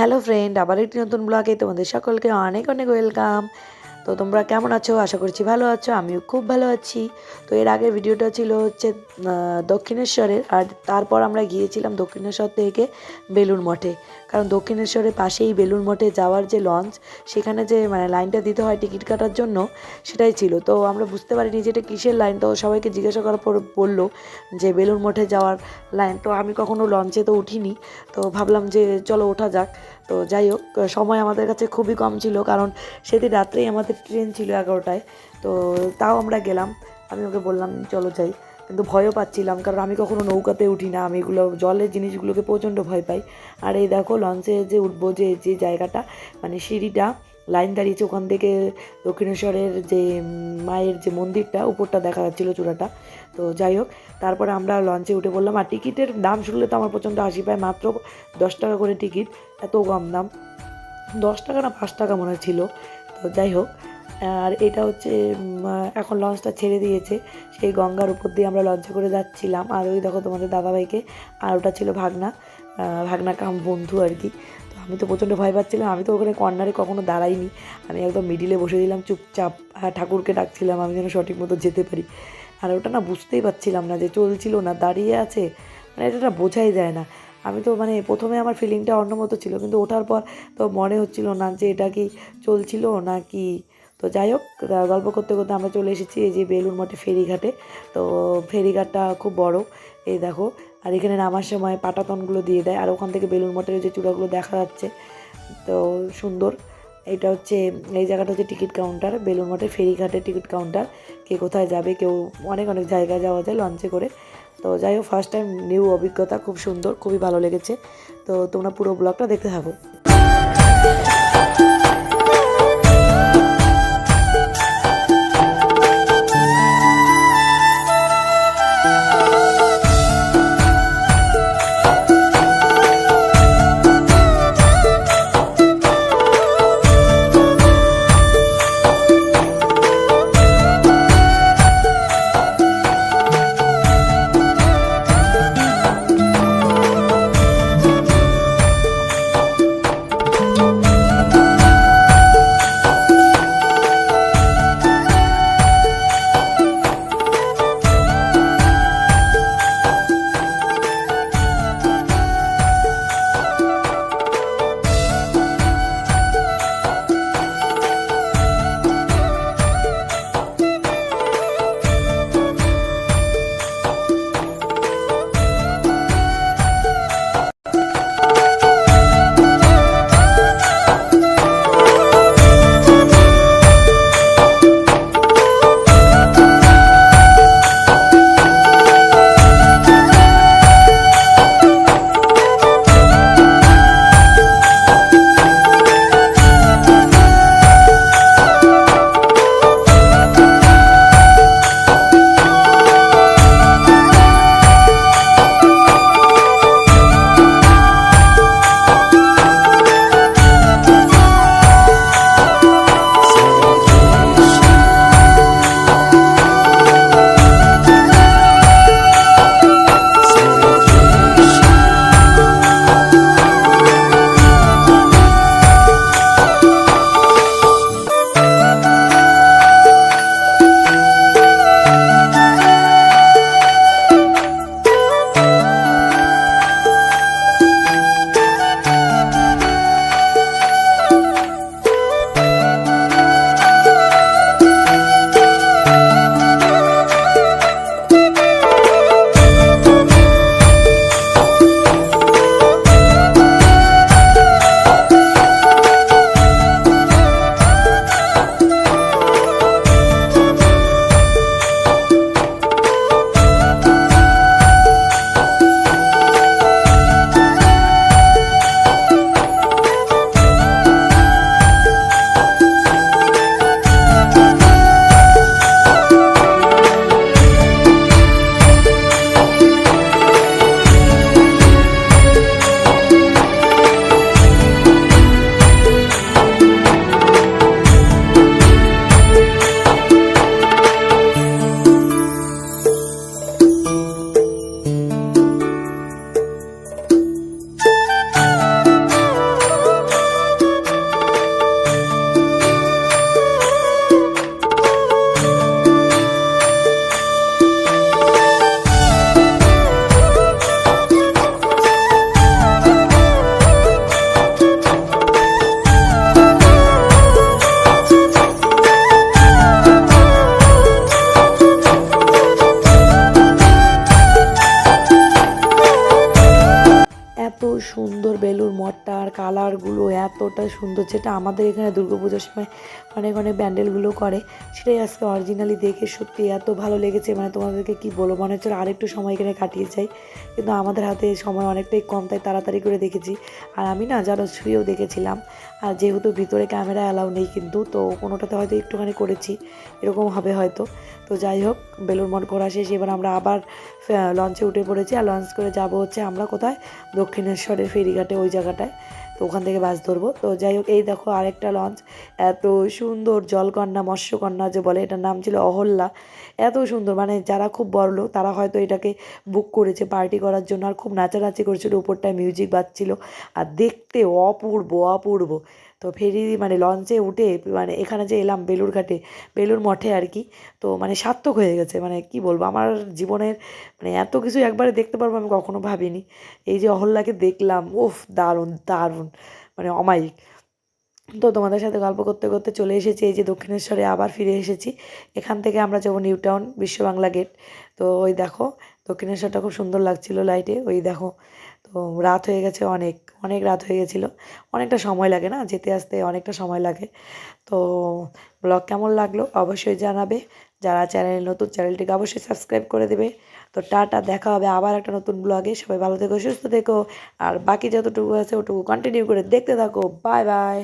Hello friend, আবার একটি নতুন ব্লগে তোমাদের সকলকে অনেক অনেক ওয়েলকাম। তো তোমরা কেমন আছো? আশা করছি ভালো আছো, আমিও খুব ভালো আছি। তো এর আগের ভিডিওটা ছিল হচ্ছে দক্ষিণেশ্বরের, আর তারপর আমরা গিয়েছিলাম দক্ষিণেশ্বর থেকে বেলুর মঠে। কারণ দক্ষিণেশ্বরের পাশেই বেলুর মঠে যাওয়ার যে লঞ্চ, সেখানে যে মানে লাইনটা দিতে হয় টিকিট কাটার জন্য, সেটাই ছিল। তো আমরা বুঝতে পারিনি যে এটা কিসের লাইন। তো সবাইকে জিজ্ঞাসা করার পর বলল যে বেলুর মঠে যাওয়ার লাইন। তো আমি কখনো লঞ্চে তো উঠিনি। তো ভাবলাম যে, চলো, ওঠা যাক। তো যাই হোক, সময় আমাদের কাছে খুবই কম ছিল, কারণ সেদিন রাত্রেই আমাদের ট্রেন ছিল এগারোটায়। তো তাও আমরা গেলাম। আমি ওকে বললাম, চলো যাই। কিন্তু ভয়ও পাচ্ছিলাম, কারণ আমি কখনো নৌকাতে উঠি না। আমি এগুলো, জলের জিনিসগুলোকে প্রচণ্ড ভয় পাই। আর এই দেখো, লঞ্চে যে উঠবো, যে যে জায়গাটা মানে সিঁড়িটা, লাইন দাঁড়িয়েছে ওখান থেকে দক্ষিণেশ্বরের যে মায়ের যে মন্দিরটা, উপরটা দেখা যাচ্ছিল চূড়াটা। তো যাই হোক, তারপরে আমরা লঞ্চে উঠে পড়লাম। আর টিকিটের দাম শুনলে তো আমার প্রচণ্ড হাসি পায়। মাত্র দশ টাকা করে টিকিট, এত কম দাম। দশ টাকা না পাঁচ টাকা মনে ছিল। তো যাই হোক আর এটা হচ্ছে এখন লঞ্চটা ছেড়ে দিয়েছে। সেই গঙ্গার উপর দিয়ে আমরা লঞ্চে করে যাচ্ছিলাম। আর ওই দেখো তোমাদের দাদাভাইকে, আর ওটা ছিল ভাগনা ভাগনা কাম বন্ধু আর কি। তো আমি তো প্রচণ্ড ভয় পাচ্ছিলাম। আমি তো ওখানে কর্নারে কখনো দাঁড়াইনি। আমি একদম মিডিলে বসে দিলাম, চুপচাপ, আর ঠাকুরকে ডাকছিলাম, আমি যেন সঠিক মতো যেতে পারি। আর ওটা না বুঝতেই পারছিলাম না যে চলছিল না, দাঁড়িয়ে আছে। মানে এটা না বোঝাই যায় না। আমি তো মানে প্রথমে আমার ফিলিংটা অন্য মতো ছিল, কিন্তু ওঠার পর তো মনে হচ্ছিল না যে এটা কি চলছিল না কি তো যাই হোক গল্প করতে করতে আমরা চলে এসেছি এই যে বেলুর মঠে ফেরিঘাটে। তো ফেরিঘাটটা খুব বড়, এই দেখো। আর এখানে নামার সময় পাটাতনগুলো দিয়ে দেয়, আর ওখান থেকে বেলুর মঠের যে চূড়াগুলো দেখা যাচ্ছে। তো সুন্দর। এটা হচ্ছে, এই জায়গাটা হচ্ছে টিকিট কাউন্টার বেলুর মঠের ফেরিঘাটের টিকিট কাউন্টার। কে কোথায় যাবে, কেউ অনেক অনেক জায়গায় যাওয়া যায় লঞ্চে করে। তো যাই হোক ফার্স্ট টাইম নিউ অভিজ্ঞতা, খুব সুন্দর, খুবই ভালো লেগেছে। তো তোমরা পুরো ব্লগটা দেখতে থাকো। সুন্দর বেলুর মঠটার কালারগুলো এতটা সুন্দর যেটা আমাদের এখানে দুর্গাপূজার সময় অনেক অনেক ব্যান্ডেলগুলো করে। সেটাই আজকে অরিজিনালি দেখে সত্যি এত ভালো লেগেছে মানে তোমাদেরকে কি বলব? মনে হচ্ছে আরেকটু সময় এখানে কাটিয়ে যাই। কিন্তু আমাদের হাতে সময় অনেকটাই কম, তাই তাড়াতাড়ি করে দেখেছি। আর আমি না যারা শুয়েও দেখেছিলাম। আর যেহেতু ভিতরে ক্যামেরা অ্যালাউ নেই কিন্তু, তো কোনোটাতে হয়তো একটুখানি করেছি। এরকম হবে হয়তো। তো যাই হোক বেলুর মঠ ঘোরা শেষ। এবার আমরা আবার লঞ্চে উঠে পড়েছি। আর লঞ্চ করে যাব হচ্ছে আমরা কোথায়? দক্ষিণেশ্বরের ফেরিঘাটে, ওই জায়গাটায়। তো ওখান থেকে বাস ধরবো। তো যাই হোক, এই দেখো আরেকটা লঞ্চ। এত সুন্দর জলকন্যা, মৎস্যকন্যা যে বলে, এটার নাম ছিল অহল্লা এত সুন্দর মানে যারা খুব বড় লোক, তারা হয়তো এটাকে বুক করেছে পার্টি করার জন্য আর খুব নাচানাচি করছিল উপরটায় মিউজিক বাজছিল। আর দেখতে অপূর্ব অপূর্ব। তো ফেরি মানে লঞ্চে উঠে মানে এখানে যে এলাম বেলুর ঘাটে বেলুর মঠে আর কি, তো মানে সার্থক হয়ে গেছে। মানে কি বলব, আমার জীবনের মানে এত কিছু একবারে দেখতে পারব আমি কখনো ভাবিনি। এই যে অহল্যাকে দেখলাম ওফ দারুণ দারুণ মানে অমায়িক। তো তোমাদের সাথে গল্প করতে করতে চলে এসেছি, এই যে দক্ষিণেশ্বরে আবার ফিরে এসেছি। এখান থেকে আমরা যাব নিউ টাউন, বিশ্ব বাংলা গেট। তো ওই দেখো, দক্ষিণেশ্বরটা খুব সুন্দর লাগছিল লাইটে ওই দেখো। তো রাত হয়ে গেছে অনেক অনেক রাত হয়ে গেছিল। অনেকটা সময় লাগে না? যেতে আসতে অনেকটা সময় লাগে। তো ব্লগ কেমন লাগল অবশ্যই জানাবে। যারা চ্যানেল নতুন চ্যানেলটিকে অবশ্যই সাবস্ক্রাইব করে দেবে। তো টাটা, দেখা হবে আবার একটা নতুন ব্লগে। সবাই ভালো থেকো, সুস্থ থেকো। আর বাকি যতটুকু আছে ওটুকু কন্টিনিউ করে দেখতে থাকো। Bye bye